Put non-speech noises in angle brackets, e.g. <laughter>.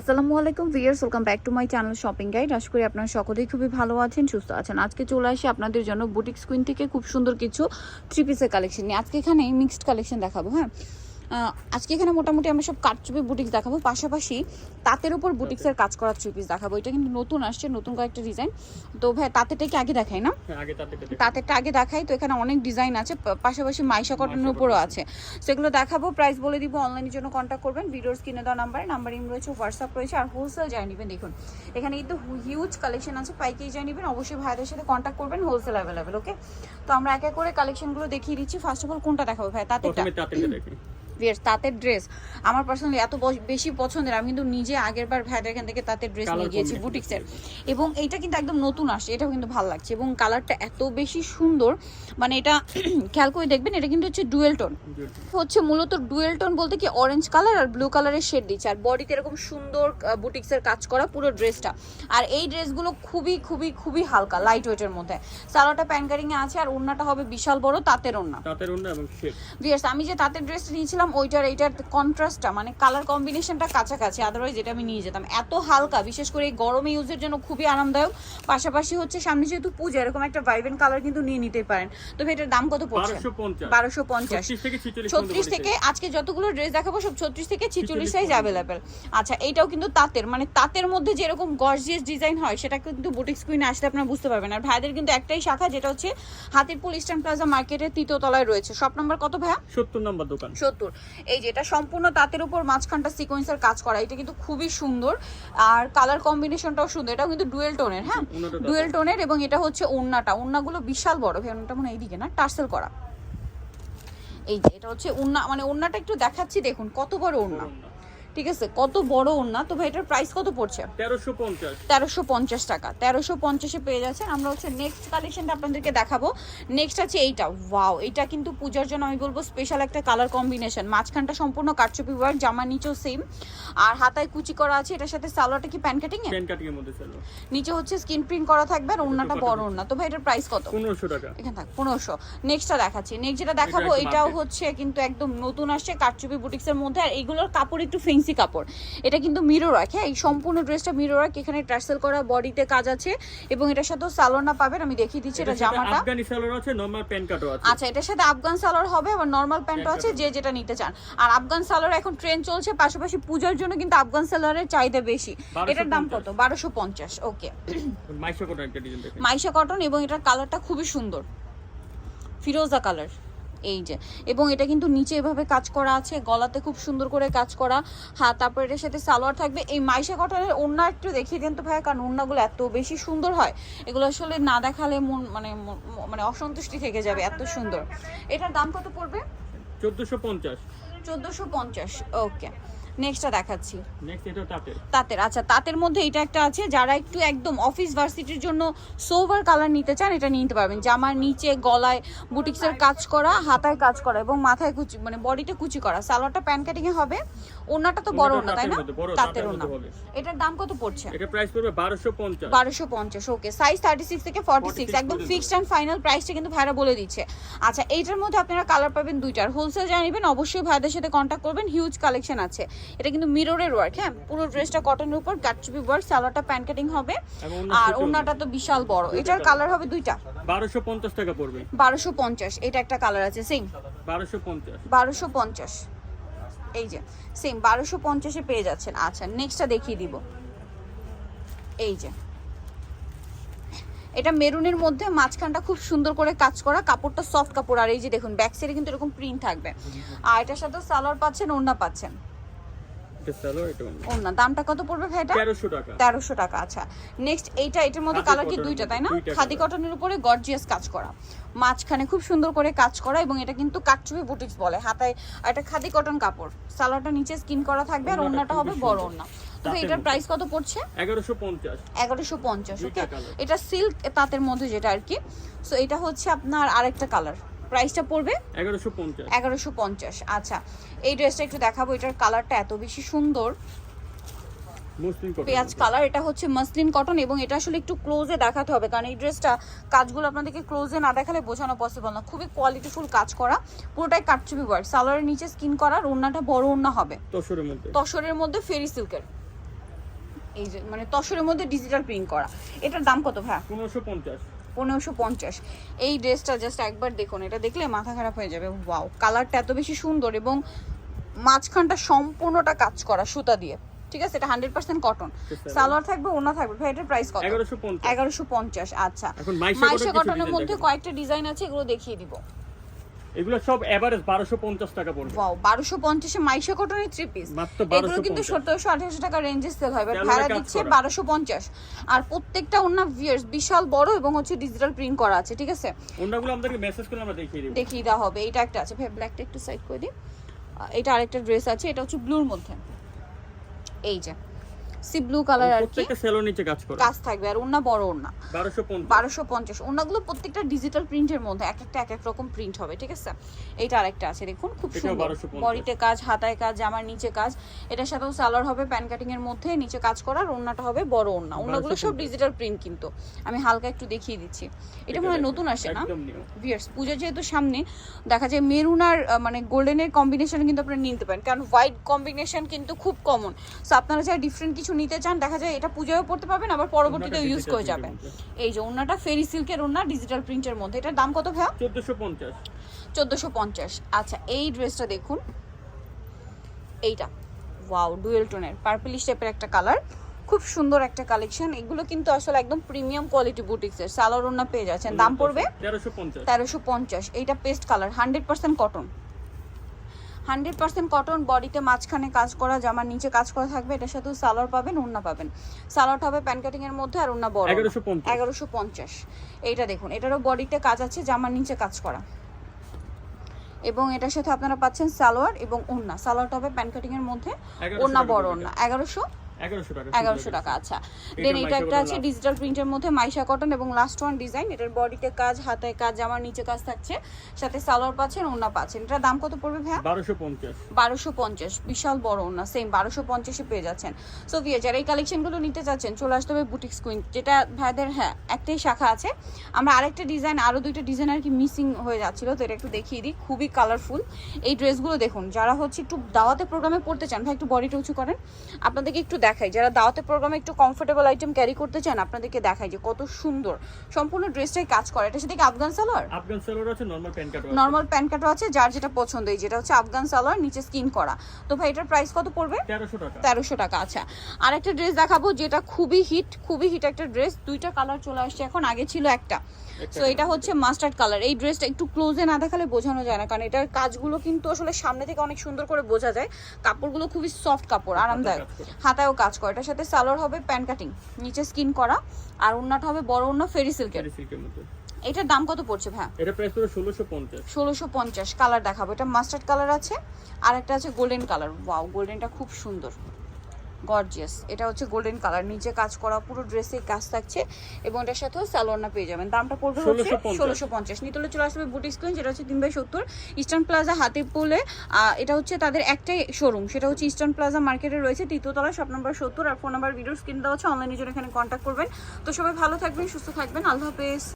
আসসালামু আলাইকুম viewers welcome back to my channel shopping guide. আশা করি আপনারা সকলেই খুবই ভালো আছেন, সুস্থ আছেন। আজকে চলে আসি আপনাদের জন্য বুটিক স্কুইন থেকে খুব সুন্দর কিছু থ্রি পিসের কালেকশন নিয়ে। আজকে এখানে মিক্সড কালেকশন দেখাবো হ্যাঁ? আজকে এখানে মোটামুটি আমরা সব কাটচুপি বুটিক্স দেখাবো। পাশাপাশি তাঁতের উপর বুটিক্সের কাজ করা চুপিস দেখাবো। এটা কিন্তু নতুন আসছে নতুন কয়েকটা ডিজাইন তো ভাই তাঁতেটাকে আগে দেখাই না? হ্যাঁ, তাতে তাঁতেরটা আগে দেখাই। তো এখানে অনেক ডিজাইন আছে পাশাপাশি মাইশা কটনের উপরও আছে। সেগুলো দেখাবো প্রাইস বলে দিব অনলাইনের জন্য কন্ট্যাক্ট করবেন। ভিডিওর স্ক্রিনে দেওয়া নাম্বার নাম্বার ইম রয়েছে হোয়াটসঅ্যাপ রয়েছে আর হোলসেল যাই নেবেন দেখুন। এখানে কিন্তু হিউজ কালেকশন আছে পাইকারি যাই নেবেন অবশ্যই ভাইদের সাথে কন্ট্যাক্ট করবেন হোলসেল অ্যাভেলেবেল ওকে তো আমরা এক এক করে কালেকশনগুলো দেখিয়ে দিচ্ছি। ফার্স্ট অফ অল কোনটা দেখাবো ভাই? তাঁতেরটা? ভিয়ার্স তাঁতের ড্রেস আমার পার্সোনালি এত বেশি পছন্দের আমি কিন্তু নিজে আগের বার ভাইদের এখান থেকে তাঁতের ড্রেস নিয়ে গিয়েছি বুটিক্সের। এবং এইটা কিন্তু একদম নতুন আসছে এটাও কিন্তু ভালো লাগছে। এবং কালারটা এত বেশি সুন্দর মানে এটা <clears throat> খেয়াল করে দেখবেন এটা কিন্তু হচ্ছে ডুয়েল টোন হচ্ছে মূলত ডুয়েল টোন বলতে কি অরেঞ্জ কালার আর ব্লু কালারের শেড দিচ্ছে। আর বডিতে এরকম সুন্দর বুটিক্সের কাজ করা পুরো ড্রেসটা আর এই ড্রেসগুলো খুবই খুবই খুবই হালকা লাইট ওয়েটের মধ্যে। সালোয়ারটা প্যানকারিং এ আছে আর ওড়নাটা হবে বিশাল বড় তাঁতের ওড়না। তাঁতের অন্য এবং ভিয়ার্স আমি যে তাঁতের ড্রেসটা নিয়েছিলাম ওইটার এইটার কন্ট্রাস্টটা মানে কালার কম্বিনেশনটা কাছাকাছি আদারওয়াইজ এটা আমি নিয়ে যেতাম। এত হালকা বিশেষ করে এই গরমে ইউজের জন্য খুবই আরামদায়ক। পাশাপাশি হচ্ছে সামনে যেহেতু পূজা এরকম একটা ভাইবেন কালার কিন্তু নিয়ে নিতে পারেন। তো এটার দাম কত পড়ছে? বারোশো পঞ্চাশ। ছত্রিশ থেকে আজকে যতগুলো ড্রেস দেখাবো সব ছত্রিশ থেকে ছিচল্লিশ সাইজ অ্যাভেলেবেল আচ্ছা এইটাও কিন্তু তাঁতের মানে তাঁতের মধ্যে যেরকম গর্জিয়াস ডিজাইন হয় সেটা কিন্তু বুটিক স্ক্রিনে আসলে আপনারা বুঝতে পারবেন। আর ভাইদের কিন্তু একটাই শাখা যেটা হচ্ছে হাতিরপুল ইস্টার্ন প্লাজা মার্কেটের তৃতীয় তলায় রয়েছে। শপ নম্বর কত ভাইয়া? সত্তর নম্বর দোকান। সত্তর। এই যেটা সম্পূর্ণ তাঁতের উপর মাঝখানটা সিকোয়েন্সের কাজ করা। এটা কিন্তু খুবই সুন্দর। আর কালার কম্বিনেশনটাও সুন্দর। এটাও কিন্তু ডুয়েল টোনের হ্যাঁ? ডুয়েল টোনের এবং এটা হচ্ছে ওন্নাটা। ওন্নাগুলো বিশাল বড়। ভেনটা মানে এইদিকে না? টার্সেল করা। এই যে এটা হচ্ছে ওন্না মানে ওন্নাটা একটু দেখাচ্ছি দেখুন কত বড় ওড়না ঠিক আছে কত বড় ওড়না? তো ভাই এটার প্রাইস কত পড়ছে? তেরোশো পঞ্চাশ। তেরোশো পঞ্চাশ টাকা। তেরোশো পঞ্চাশে পেয়ে যাচ্ছেন। আমরা হচ্ছে নেক্সট কালেকশনটা আপনাদেরকে দেখাবো। নেক্সট আছে এইটা। ওয়াও এটা কিন্তু পূজার জন্য আমি বলব স্পেশাল একটা কালার কম্বিনেশন মাঝখানটা সম্পূর্ণ কাটচুপি ওয়ার্ক জামা নিচেও সেম আর হাতায় কুচি করা আছে এটার সাথে সালোয়ারটা কি প্যান কাটিং এ প্যান কাটিং এর মধ্যে ছিল নিচে হচ্ছে স্কিন প্রিন্ট করা থাকবে আর ওড়নাটা বড় ওড়না। তো ভাই এটার প্রাইস কত? পনেরোশো টাকা। এখানে থাক পনেরোশো। নেক্সটটা দেখাচ্ছি। নেক্সট যেটা দেখাবো এটাও হচ্ছে কিন্তু একদম নতুন আসছে কাটচুপি বুটিক্সের মধ্যে। আর এগুলোর কাপড় একটু ফেন্সি কাপড়। এটা কিন্তু মিরো রাখে এই সম্পূর্ণ ড্রেসটা মিরো রাখ এখানে টার্সেল করা বডিতে কাজ আছে এবং এটার সাথেও সালোনা পাবেন আমি দেখিয়ে দিচ্ছি এটা সাথে জামাটা। আফগানি সালোয়ার আছে নরমাল প্যান কাটও আছে। আচ্ছা এটার সাথে আফগান সালোয়ার হবে আবার নর্মাল প্যান্টও আছে যে যেটা নিতে চান। আর আফগান সালোয়ার এখন ট্রেন্ড চলছে পাশাপাশি পূজার জন্য কিন্তু আফগান সালোয়ারের চাহিদা বেশি। এটার দাম কত? বারোশো পঞ্চাশ ওকে মাইশো কোটা একটা ডিজাইন দেখেন। মাইশা কটন এবং এটার কালারটা খুবই সুন্দর। ফিরোজা কালার এই যে এবং এটা কিন্তু নিচে এভাবে কাজ করা আছে গলাতে খুব সুন্দর করে কাজ করা হ্যাঁ তারপরে এটার সাথে সালোয়ার থাকবে। এই মাইশা কটনের ওড়না একটু দেখিয়ে দেন তো ভাই কারণ ওড়নাগুলো এত বেশি সুন্দর হয়। এগুলো আসলে না দেখালে মন মানে মানে অসন্তুষ্টি থেকে যাবে এত সুন্দর। এটার দাম কত পড়বে? চোদ্দোশো পঞ্চাশ। চোদ্দোশো পঞ্চাশ ওকে। নেক্সটটা দেখাচ্ছি। নেক্সট এটা তাঁতের। তাঁতের আচ্ছা তাঁতের মধ্যে এটা একটা আছে যারা একটু একদম অফিস ভার্সিটির জন্য সোভার কালার নিতে চান এটা নিতে পারবেন। জামার নিচে গলায় বুটিক্সের কাজ করা হাতায় কাজ করা এবং মাথায় কুচি মানে বডিতে কুচি করা। সালোয়ারটা প্যান কাটিং এ হবে। ওড়নাটা তো বড় ওড়না তাই না? তাঁতের হবে। এটার দাম কত পড়ছে? এটা প্রাইস পড়বে বারোশো পঞ্চাশ। বারোশো পঞ্চাশ ওকে সাইজ থার্টি সিক্স থেকে ফর্টি সিক্স 46 একদম ফিক্সড অ্যান্ড ফাইনাল প্রাইসটা কিন্তু ভাইরা বলে দিচ্ছে। আচ্ছা এইটার মধ্যে আপনারা কালার পাবেন দুইটার হোলসেল জানিবেন অবশ্যই ভাইদের সাথে কন্ট্যাক্ট করবেন। হিউজ কালেকশন আছে। এটা কিন্তু মিররের ওয়ার্ক হ্যাঁ? পুরো ড্রেসটা কটনের উপর কাটচুপি ওয়ার্ক সালোয়ারটা প্যান কাটিং হবে আর ওড়নাটা তো বিশাল বড়। এটার কালার হবে দুইটা। বারোশো পঞ্চাশ টাকা পড়বে। বারোশো পঞ্চাশ এটা একটা কালার আছে সেম বারোশো পঞ্চাশ। বারোশো পঞ্চাশ। এই যে সেম বারোশো পঞ্চাশে পেয়ে যাচ্ছেন। আচ্ছা নেক্সটটা দেখিয়ে দিব। এই যে। এটা মেরুনের মধ্যে মাঝখানটা খুব সুন্দর করে কাজ করা কাপড়টা সফট কাপড়। আর এই যে দেখুন ব্যাক সাইডে কিন্তু এরকম প্রিন্ট থাকবে। আর এটার সাথে সালোয়ার পাচ্ছেন ওড়না পাচ্ছেন। ওড়না। দামটা কত পড়বে ভাইটা তেরোশো টাকা। আচ্ছা। নেক্সট এইটা এটার মধ্যে কালার কি দুইটা তাই না? খাদি কটনের উপরে গর্জিয়াস কাজ করা। মাঝখানে খুব সুন্দর করে কাজ করা এবং এটা কিন্তু কাটচুপি বুটিক্স বলে। হাতায় এটা খাদি কটন কাপড়। সালোয়ারটা নিচে স্কিন করা থাকবে আর ওড়নাটা হবে বড়। ওড়না তো এটার প্রাইস কত পড়ছে? ওকে এটা সিল্ক তাঁতের মধ্যে যেটা আর কি। সো এটা হচ্ছে আপনার আরেকটা কালার প্রাইসটা পড়বে? এগারোশো পঞ্চাশ। আচ্ছা। এই ড্রেসটা একটু দেখাবো এটার কালারটা এত বেশি সুন্দর। পেঁয়াজ কালার এটা হচ্ছে মাসলিন কটন এবং এটা আসলে একটু ক্লোজে দেখাতে হবে কারণ এই ড্রেসটা কাজগুলো আপনাদেরকে ক্লোজে না দেখালে বোঝানো পসিবল না। খুবই কোয়ালিটিফুল কাজ করা পুরোটাই কাটচুপি ওয়ার্ক সালোয়ারের নিচে স্কিন করা আর ওড়নাটা বড় ওড়না হবে। তসরের মধ্যে। তসরের মধ্যে ফেরি সিল্কের এই যে মানে তসরের মধ্যে ডিজিটাল প্রিন্ট করা। এটার দাম কত ভাই পনেরোশো পঞ্চাশ। পনেরোশো পঞ্চাশ। এই ড্রেসটা জাস্ট একবার দেখুন এটা দেখলে মাথা খারাপ হয়ে যাবে। ওয়াও কালারটা এত বেশি সুন্দর এবং মাঝখানটা সম্পূর্ণটা কাজ করা সুতা দিয়ে। ঠিক আছে? এটা হান্ড্রেড পার্সেন্ট কটন সালোয়ার থাকবে ওনা থাকবে। ভাই এটার প্রাইস কত? এগারোশো পঞ্চাশ। আচ্ছা। মাইশা কটনের মধ্যে কয়েকটা ডিজাইন আছে এগুলো দেখিয়ে দিব। এগুলো সব এভারেজ বারোশো পঞ্চাশ টাকা পড়বে। ওয়াও বারোশো পঞ্চাশে মাইশা কটনের থ্রি পিস এগুলো কিন্তু সতেরোশো আঠারোশো টাকা রেঞ্জে সেল হয়। ভাড়া দিচ্ছে করা। বারোশো পঞ্চাশ। আর প্রত্যেকটা ওনার ভিয়ার্স বিশাল বড় এবং হচ্ছে ডিজিটাল প্রিন্ট করা আছে ঠিক আছে? অন্যগুলো আমাদেরকে মেসেজ করে আমরা দেখিয়ে দেবো। দেখিয়ে দেওয়া হবে। এটা একটা আছে। ভাই ব্ল্যাকটা একটু সাইড করে দিই। এটা আরেকটা ড্রেস আছে। এটা হচ্ছে ব্লুর মধ্যে। এই যে। সি ব্লু কালার আর কি। প্রত্যেকটা সেলোর নিচে কাজ করে। কাজ থাকবে আর ওনা বড় ওনা বারোশো পঞ্চাশ। বারোশো পঞ্চাশ। ওনাগুলো প্রত্যেকটা ডিজিটাল প্রিন্টের মধ্যে এক একটা এক এক রকম প্রিন্ট হবে ঠিক আছে? এইটা আরেকটা আছে দেখুন খুব সুন্দর। বডিতে কাজ হাতায় কাজ জামার নিচে কাজ। এটার সাথেও সালোয়ার হবে প্যান কাটিং এর মধ্যে নিচে কাজ করার ওনাটা হবে বড় ওনা ওনাগুলো সব ডিজিটাল প্রিন্ট কিন্তু। আমি হালকা একটু দেখিয়ে দিচ্ছি। এটা মনে হয় নতুন আসে না? ভিয়ার্স পূজা যেহেতু সামনে দেখা যায় মেরুন আর মানে গোল্ডেনের কম্বিনেশন কিন্তু আপনারা নিতে পারেন। কারণ হোয়াইট কম্বিনেশন কিন্তু খুব কমন সো আপনারা যারা ডিফারেন্ট কিছু নিতে চান দেখা যায় এটা পূজায়ও পড়তে পারবেন আবার পরবর্তীতে ইউজ করে যাবেন। এই যে ওনাটা ফেরি সিল্কের ওনা ডিজিটাল প্রিন্টের মধ্যে। এটার দাম কত ভাইয়া? চোদ্দশো পঞ্চাশ। চোদ্দোশো পঞ্চাশ। আচ্ছা এই ড্রেসটা দেখুন। এইটা। ওয়াও ডুয়েল টোনের পার্পলিশ টাইপের একটা কালার খুব সুন্দর একটা কালেকশন এগুলো কিন্তু আসলে একদম প্রিমিয়াম কোয়ালিটি বুটিক্সের সালোয়ার ওনা পেয়ে যাচ্ছেন। দাম পড়বে? তেরোশো পঞ্চাশ। এইটা paste colour hundred percent cotton hundred percent cotton বডিতে মাঝখানে কাজ করা জামার নিচে কাজ করা থাকবে এটার সাথেও সালোয়ার পাবেন ওন্না পাবেন। সালোয়ারটা হবে প্যান কাটিং এর মধ্যে আর ওন্না বড় এগারোশো পঞ্চাশ। এইটা দেখুন এটারও বডিতে কাজ আছে জামার নিচে কাজ করা। এবং এটার সাথে আপনারা পাচ্ছেন সালোয়ার এবং ওন্না সালোয়ার হবে প্যান কাটিং এর মধ্যে 1100 ওন্না বড় ওড়না। ওন্না এগারোশো এগারোশো টাকা আচ্ছা। দেন এটা একটা আছে। ডিজিটাল প্রিন্টের মধ্যে মাইশা কটন এবং লাস্ট ওয়ান ডিজাইন এটার বডিতে কাজ কাজ নিচে কাজ থাকছে সাথে সালোয়ার পাচ্ছেন পাচ্ছেন। এটার দাম কত পড়বে ভাইয়া? বারোশো পঞ্চাশ। বারোশো পঞ্চাশ বিশাল বড় ওনা সেম বারোশো পঞ্চাশে পেয়ে যাচ্ছেন। সো ভিয়া যারা এই কালেকশনগুলো নিতে চাচ্ছেন চলে আসতে হবে বুটিক্স কুইন যেটা ভাইদের হ্যাঁ একটাই শাখা আছে। আমরা আরেকটা ডিজাইন আরও দুইটা ডিজাইন আর কি মিসিং হয়ে যাচ্ছিল তো এটা একটু দেখিয়ে দিই খুবই কালারফুল এই ড্রেসগুলো দেখুন যারা হচ্ছে একটু দাওয়াতে প্রোগ্রামে পড়তে চান ভাই একটু বডিটা উঁচু করেন। আপনাদেরকে একটু দেখাই। যারা দাওয়াতে প্রোগ্রামে একটু কমফোর্টেবল আইটেম ক্যারি করতে চান আপনাদেরকে দেখাই যে কত সুন্দর। সম্পূর্ণ ড্রেসটাই কাজ করে। এটা সাথে কি আফগান সালোয়ার? আফগান সেলোর আছে normal pant cut normal pant কাটও আছে যার যেটা পছন্দ এই যেটা হচ্ছে আফগান সালোয়ার নিচে স্কিন করা। তো ভাই এটার প্রাইস কত পড়বে? তেরোশো টাকা। তেরোশো টাকা আচ্ছা। আর একটা ড্রেস দেখাবো যেটা খুবই হিট খুবই হিট একটা ড্রেস দুইটা কালার চলে আসছে এখন আগে ছিল একটা। তো এটা হচ্ছে মাস্টার্ড কালার এই ড্রেসটা একটু ক্লোজে না দেখালে বোঝানো যায় না কারণ এটার কাজগুলো কিন্তু আসলে সামনে থেকে অনেক সুন্দর করে বোঝা যায়। কাপড়গুলো খুবই সফট কাপড় আরামদায়ক। হাতায়ও কাজ করে। এটার সাথে সালোয়ার হবে প্যান কাটিং নিচে স্কিন করা আর ওন্নাটা হবে বড় ওন্না ফেরি সিল্কের। এটার দাম কত পড়ছে ভাই এটা প্রাইস পুরো ষোলোশো পঞ্চাশ। ষোলোশো পঞ্চাশ কালার দেখাবো। এটা মাস্টার্ড কালার আছে আর একটা আছে গোল্ডেন কালার ওয়াও গোল্ডেনটা খুব সুন্দর। গর্জিয়াস এটা হচ্ছে গোল্ডেন কালার নিচে কাজ করা পুরো ড্রেসে কাজ থাকছে এবং এটার সাথেও স্যালোনা পেয়ে যাবেন। দামটা পড়বে হচ্ছে ষোলোশো পঞ্চাশ। নিতলে চলে আসবে বুটিক স্ক্রিন যেটা হচ্ছে তিন বাই সত্তর। ইস্টার্ন প্লাজা হাতে পোলে এটা হচ্ছে তাদের একটাই শোরুম সেটা হচ্ছে ইস্টার্ন প্লাজা মার্কেটে রয়েছে তৃতীয়তলা শপ নাম্বার সত্তর। আর ফোন নাম্বার ভিডিও স্ক্রিন দেওয়া হচ্ছে অনলাইনে জন্য এখানে কন্ট্যাক্ট করবেন। তো সবাই ভালো থাকবেন সুস্থ থাকবেন। আল্লাহ হাফেজ।